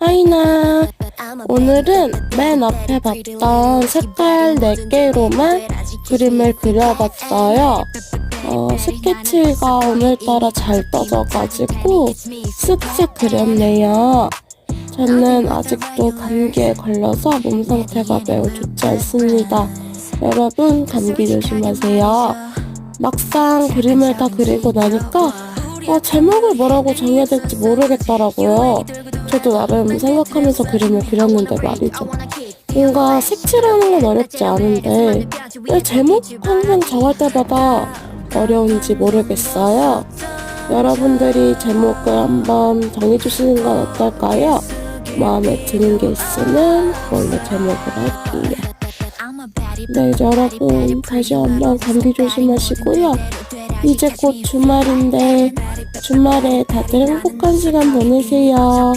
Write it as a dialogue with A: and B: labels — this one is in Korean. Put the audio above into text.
A: 하이나 오늘은 맨 앞에 봤던 색깔 4개로만 그림을 그려봤어요. 어, 스케치가 오늘따라 잘 떠져가지고 쓱쓱 그렸네요. 저는 아직도 감기에 걸려서 몸 상태가 매우 좋지 않습니다. 여러분 감기 조심하세요. 막상 그림을 다 그리고 나니까 어, 제목을 뭐라고 정해야 될지 모르겠더라고요. 저도 나름 생각하면서 그림을 그렸는데 말이죠. 뭔가 색칠하는 건 어렵지 않은데 왜 제목 항상 정할 때마다 어려운지 모르겠어요. 여러분들이 제목을 한번 정해주시는 건 어떨까요? 마음에 드는 게 있으면 그걸로 제목을 할게요. 네, 여러분 다시 한번 감기 조심하시고요. 이제 곧 주말인데 주말에 다들 행복한 시간 보내세요.